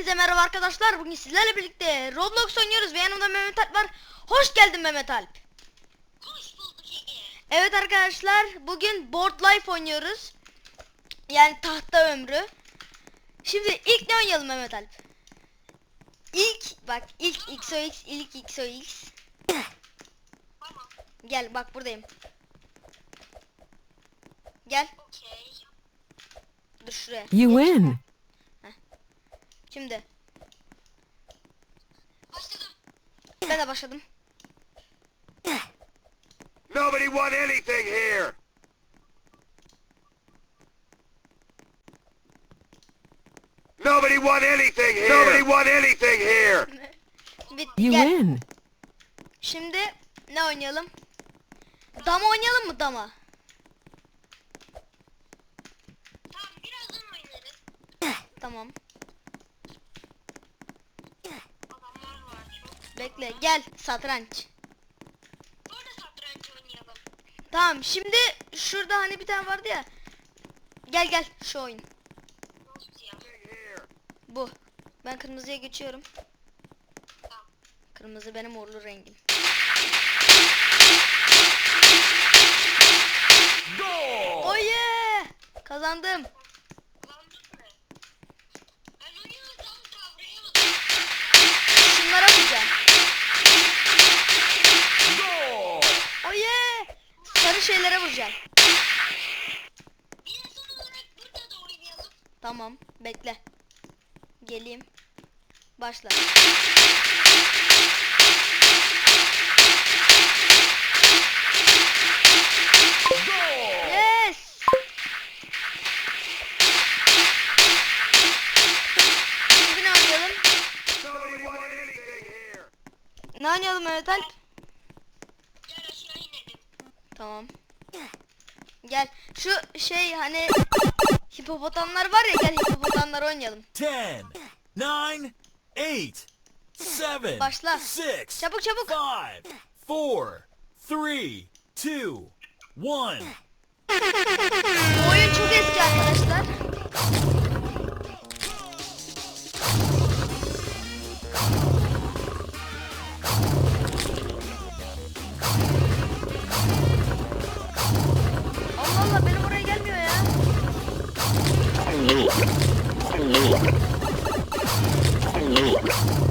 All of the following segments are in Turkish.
Hepinize merhaba arkadaşlar. Bugün sizlerle birlikte Roblox oynuyoruz ve yanımda Mehmet Alp var. Hoş geldin Mehmet Alp. Hoş bulduk Ege. Evet arkadaşlar bugün Board Life oynuyoruz. Yani tahta ömrü. Şimdi ilk ne oynayalım Mehmet Alp? İlk bak ilk XOX ilk XOX. Tamam. Gel bak buradayım. Gel Okey. dur şuraya. You win. Şimdi Başladım. ben de başladım. Nobody won anything here! Nobody won anything here! Nobody won anything here! Bitti You gel. win. Şimdi ne oynayalım? Dama oynayalım mı dama? Tamam birazdan oynarız. Tamam. Adamlar var Bekle gel satranç. Burada satranç oynayalım. Tamam şimdi şurada hani bir tane vardı ya. Gel gel şu oyun. Bu. Ben kırmızıya geçiyorum. Tamam. Kırmızı benim uğurlu rengim. Oh yeah! Kazandım. Şeylere vuracağım. Tamam. Bekle. Geleyim. Başla. Yes! Şimdi ne oynayalım? Ne oynayalım inelim. Tamam. Gel. Şu şey hani hipopotamlar var ya gel hipopotamlar oynayalım. 10, 9, 8, 7, Başla. 6, Çabuk çabuk. 5, 4, 3, 2, 1. Bu oyun çok eski arkadaşlar. Hop.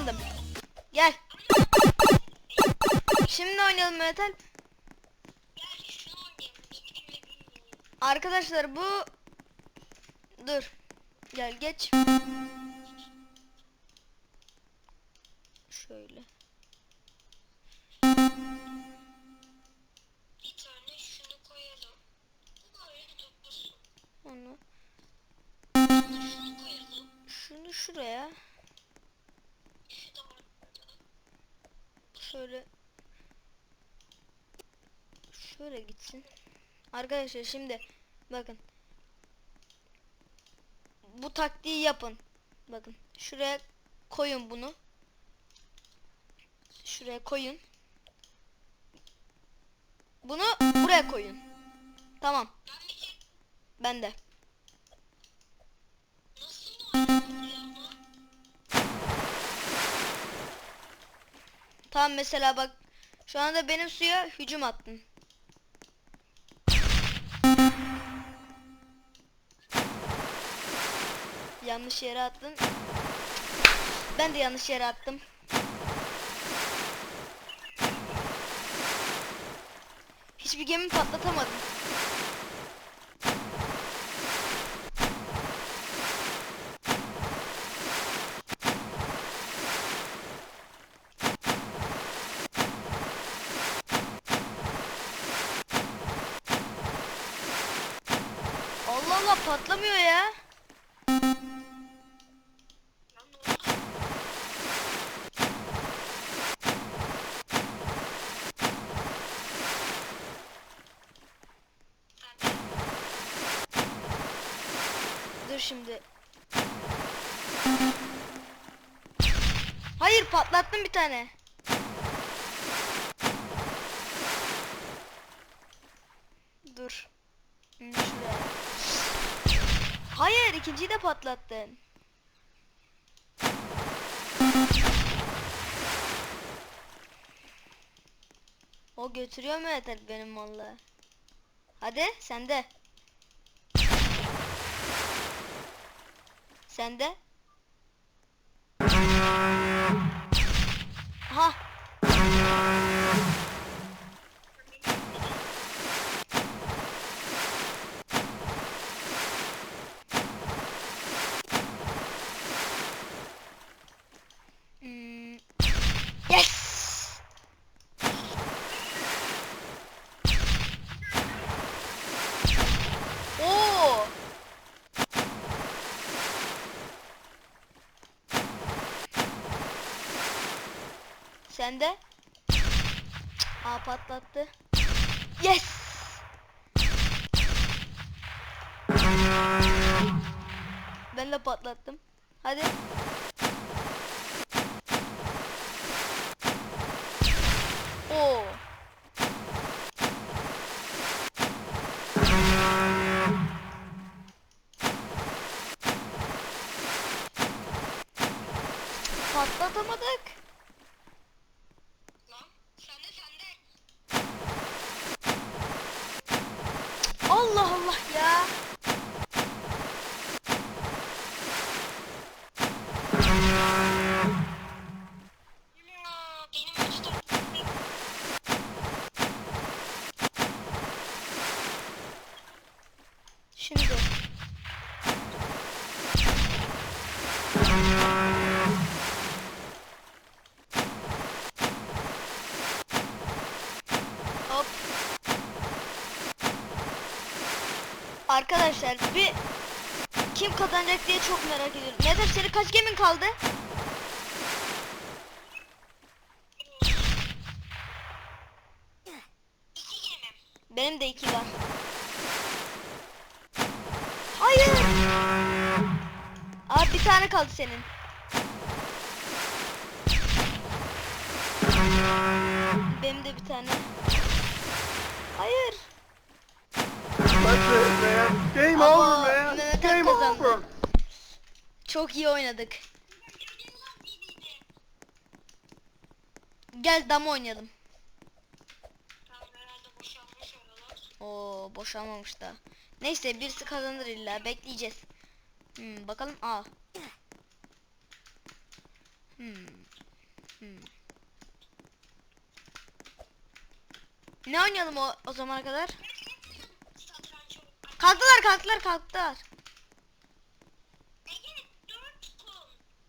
Kazandım. Gel. Şimdi oynayalım oyun. Arkadaşlar bu dur. Gel geç. Şöyle. Bir tane şunu koyalım. Bu böyle dursun. Onu şunu şuraya Şu da var burada. Şöyle şöyle gitsin. Arkadaşlar şimdi bakın. Bu taktiği yapın. Bakın şuraya koyun bunu. Şuraya koyun. Bunu buraya koyun. Tamam. Ben de. Tamam mesela bak. Şu anda benim suya hücum attın. Yanlış yere attın. Ben de yanlış yere attım. Hiçbir gemi patlatamadım. patlamıyor ya. Lan ne oldu? Zaten Dur şimdi. Hayır patlattım bir tane. Dur. Hayır ikinciyi de patlattın. O götürüyor mu yeter benim mallı? Hadi sende. Sende. Aha. Hmm. Yes. Oo. Sen de? Aa patlattı. Yes! Ben de patlattım. Hadi. Oo. Patlatamadık. lan sende sende. Allah Allah ya. Ya, Benim uçtum. Şimdi. Hop. Arkadaşlar bir kim kazanacak diye çok merak ediyorum. Nedir senin kaç gemin kaldı? Benim de iki var. Hayır. Abi bir tane kaldı senin. Benim de bir tane. Hayır. That's it, man. Game Ama over, man. Mehmet Game kazandı. over. Çok iyi oynadık. Gel dam oynayalım. Oo boşalmamış da. Neyse birisi kazanır illa bekleyeceğiz. Hmm, bakalım A. Hmm. Hmm. Ne oynayalım o, o zamana kadar? Kalktılar kalktılar kalktılar.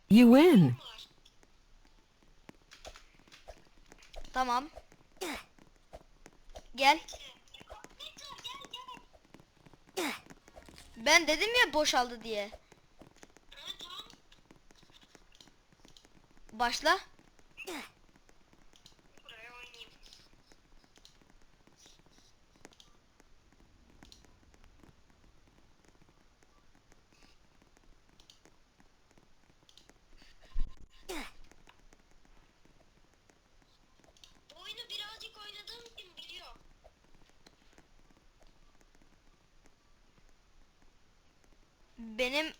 You win. Tamam. Gel. Ben dedim ya boşaldı diye. Başla. Buraya oynayayım. Bu oyunu birazcık oynadığım için biliyorum. Benim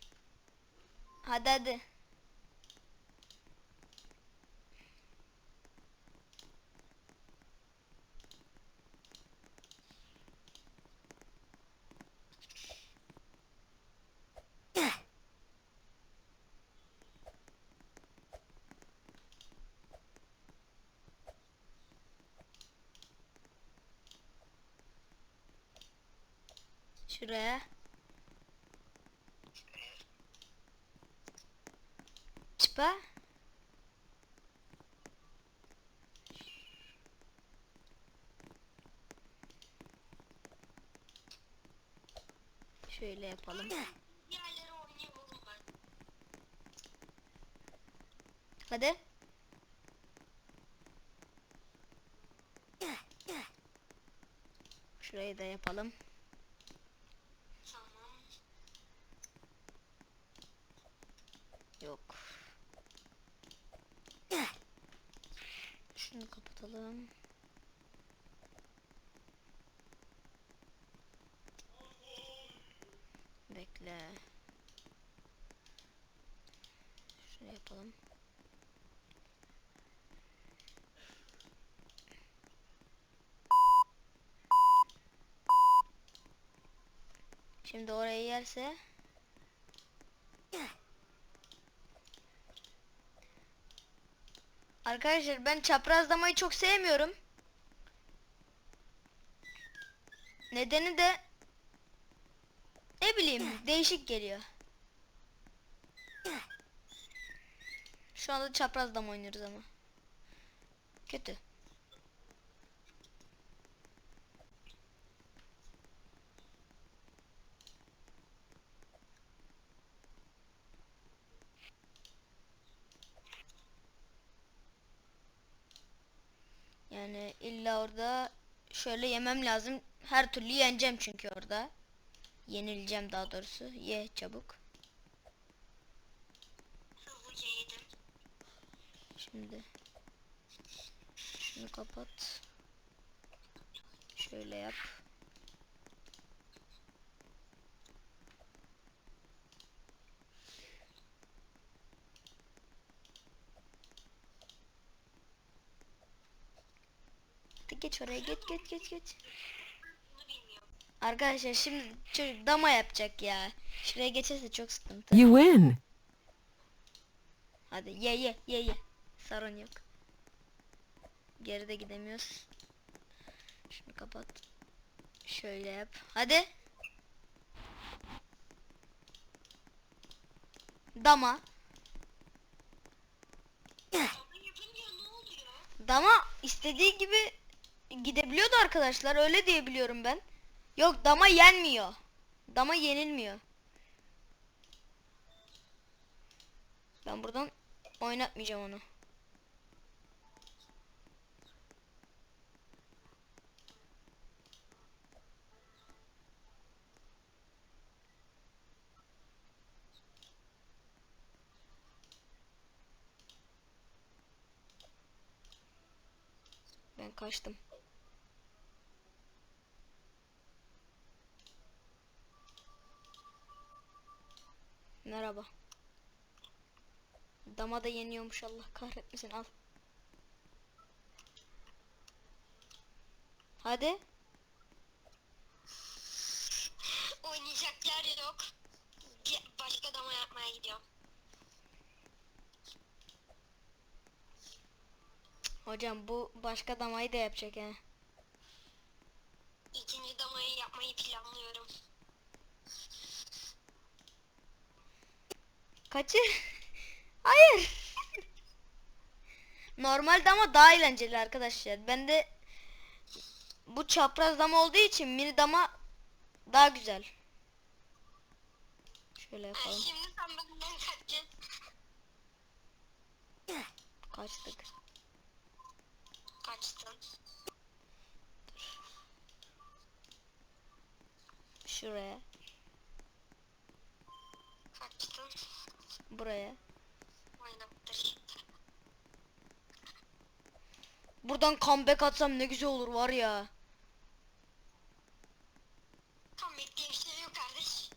Hadi hadi. Şuraya. Çıpa. Şöyle yapalım. Hadi. Şurayı da yapalım. Tamam. Yok. Şunu kapatalım. Bekle. Şunu yapalım. Şimdi orayı yerse Arkadaşlar ben çaprazlamayı çok sevmiyorum. Nedeni de ne bileyim değişik geliyor. Şu anda çaprazlama oynuyoruz ama. Kötü. Yani illa orada şöyle yemem lazım. Her türlü yeneceğim çünkü orada. Yenileceğim daha doğrusu. Ye çabuk. Hızlıca yedim. Şimdi şunu kapat. Şöyle yap. Hadi geç oraya geç geç geç geç. Bunu bilmiyorum. Arkadaşlar şimdi çocuk dama yapacak ya. Şuraya geçerse çok sıkıntı. You win. Hadi ye ye ye ye. Sorun yok. Geride gidemiyoruz. Şunu kapat. Şöyle yap. Hadi. Dama. Dama istediği gibi gidebiliyordu arkadaşlar. Öyle diye biliyorum ben. Yok dama yenmiyor. Dama yenilmiyor. Ben buradan oynatmayacağım onu. Ben kaçtım. Merhaba. Dama da yeniyormuş Allah kahretmesin al. Hadi. Oynayacak yer yok. Başka dama yapmaya gidiyorum. Hocam bu başka damayı da yapacak he. İkinci damayı yapmayı planlıyorum. Kaçır. Hayır. Normal dama daha eğlenceli arkadaşlar. Ben de bu çapraz dama olduğu için mini dama daha güzel. Şöyle yapalım. şimdi sen benden kaçacaksın. Kaçtık. Kaçtın. Şuraya. Kaçtın. Buraya. Buradan comeback atsam ne güzel olur var ya. Tam beklediğim şey yok kardeş.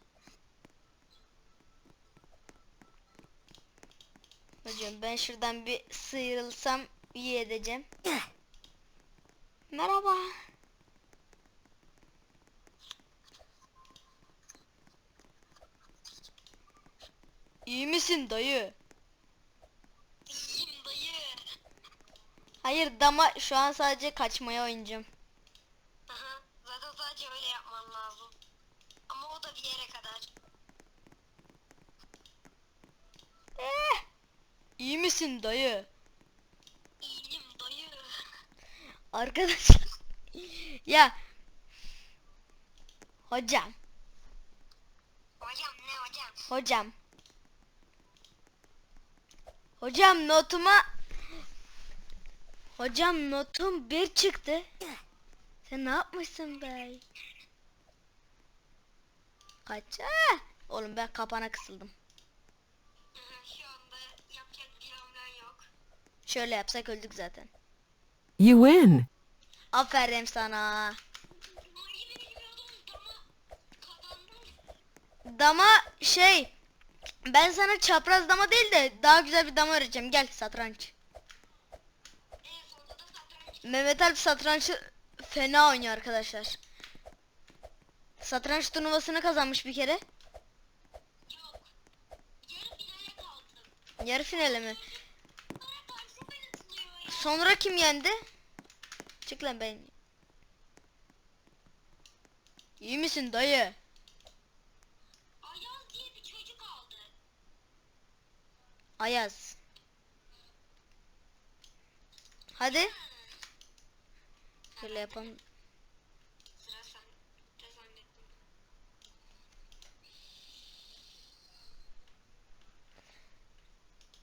Hocam ben şuradan bir sıyrılsam iyi edeceğim. Merhaba. İyi misin dayı? İyiyim dayı. Hayır dama şu an sadece kaçmaya oynayacağım. Aha, zaten sadece öyle yapman lazım. Ama o da bir yere kadar. Eh, iyi misin dayı? İyiyim dayı. Arkadaşlar. ya. Hocam. hocam. Hocam. Hocam notuma Hocam notum bir çıktı. Sen ne yapmışsın be? Kaç? Ah! Oğlum ben kapana kısıldım. Hı hı, Şu anda yapacak bir hamlen yok. Şöyle yapsak öldük zaten. You win. Aferin sana. Dama şey ben sana çapraz dama değil de daha güzel bir dama öğreteceğim. Gel satranç. Mehmet Alp satrançı fena oynuyor arkadaşlar. Satranç turnuvasını kazanmış bir kere. Yok. Yarı. Yarı finale mi? Sonra kim yendi? Çık lan ben. İyi misin dayı? Ayaz diye bir çocuk aldı. Ayaz. Hadi. Şöyle yapalım.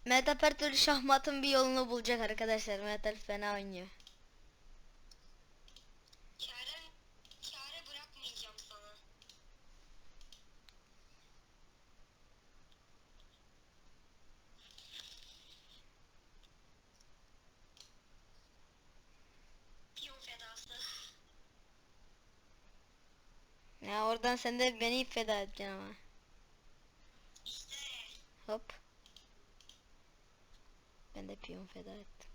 Mehmet her şahmatın bir yolunu bulacak arkadaşlar. Mehmet fena oynuyor. Oradan sen de beni feda edeceksin ama. İşte. Hop. Ben de piyon feda ettim.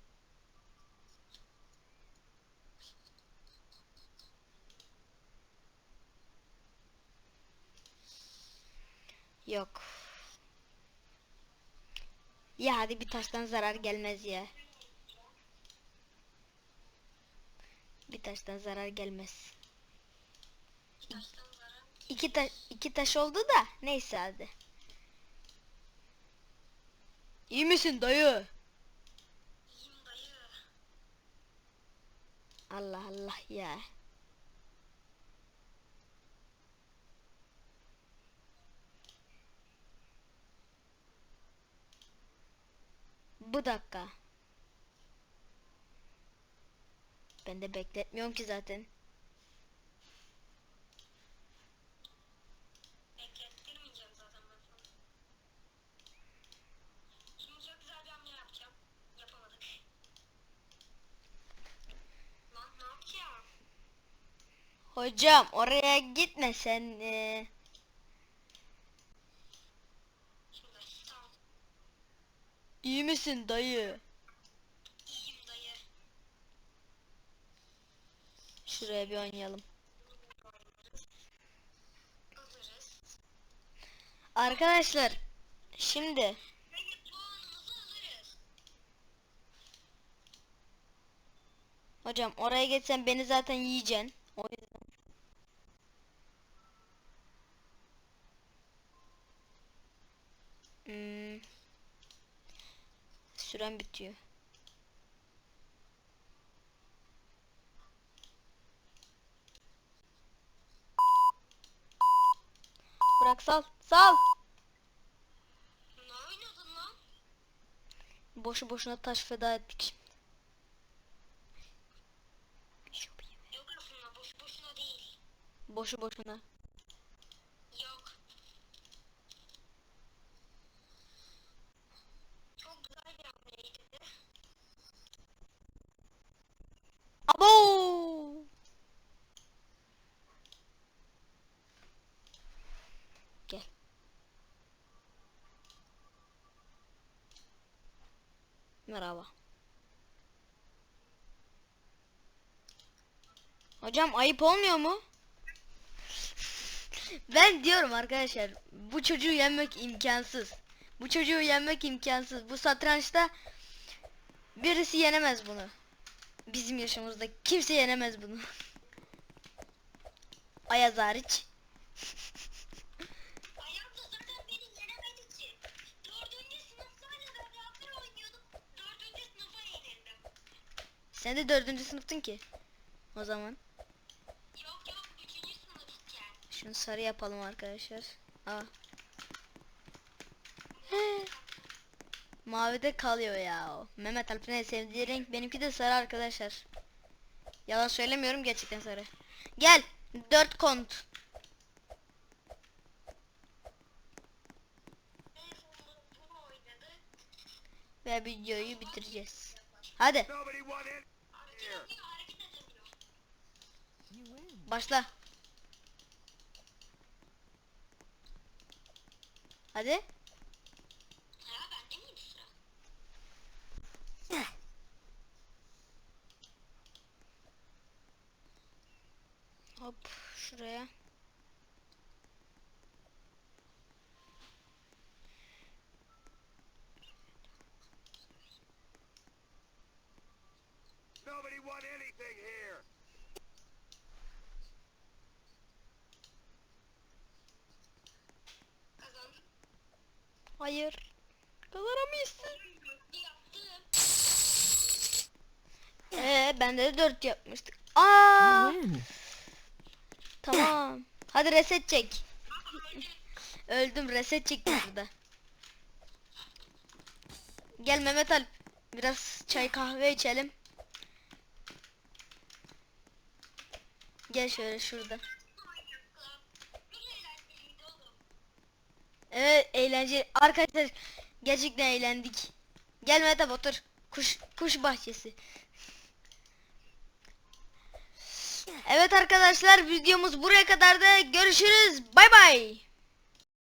Yok. Ya hadi bir taştan zarar gelmez ya. Bir taştan zarar gelmez. Taştan. İki taş iki taş oldu da neyse hadi. İyi misin dayı? İyiyim dayı. Allah Allah ya. Bu dakika. Ben de bekletmiyorum ki zaten. Beklettirmeyeceğim zaten ben sana. Şimdi çok güzel bir hamle yapacağım. Yapamadık. Lan ne yapacağım? Hocam oraya gitme sen. ee. İyi misin dayı? İyiyim dayı. Şuraya bir oynayalım. Arkadaşlar şimdi hocam oraya geçsen beni zaten yiyeceksin. O yüzden. Hmm. Süren bitiyor. Bırak sal. Sal. Ne oynadın lan? Boşu boşuna taş feda ettik. Yok aslında boş boşuna değil. Boşu boşuna. Yok. Çok güzel bir hamleydi. Abo! Gel. Merhaba. Hocam ayıp olmuyor mu? Ben diyorum arkadaşlar bu çocuğu yenmek imkansız. Bu çocuğu yenmek imkansız. Bu satrançta birisi yenemez bunu. Bizim yaşımızda kimse yenemez bunu. Ayaz hariç. Sen de dördüncü sınıftın ki. O zaman. Yok yok üçüncü sınıftken. Şunu sarı yapalım arkadaşlar. Aa. Mavide kalıyor ya o. Mehmet Alp'in en sevdiği renk benimki de sarı arkadaşlar. Yalan söylemiyorum gerçekten sarı. Gel. Dört kont. Ve videoyu bitireceğiz. Hadi başla. Hadi. Hop şuraya. Nobody want anything here. Kazandım. Hayır. Kazanamayız. Bir yaptım. Ee bende de 4 yapmıştık. Aa tamam. Hadi reset çek. Öldüm reset çektim burada. Gel Mehmet Alp. Biraz çay kahve içelim. Gel şöyle şurada. Bir eğlenceliydi oğlum. Evet eğlenceli. Arkadaşlar gerçekten eğlendik. Gel Mehmet Alp otur. Kuş, kuş bahçesi. Evet arkadaşlar videomuz buraya kadar da görüşürüz. Bay bay.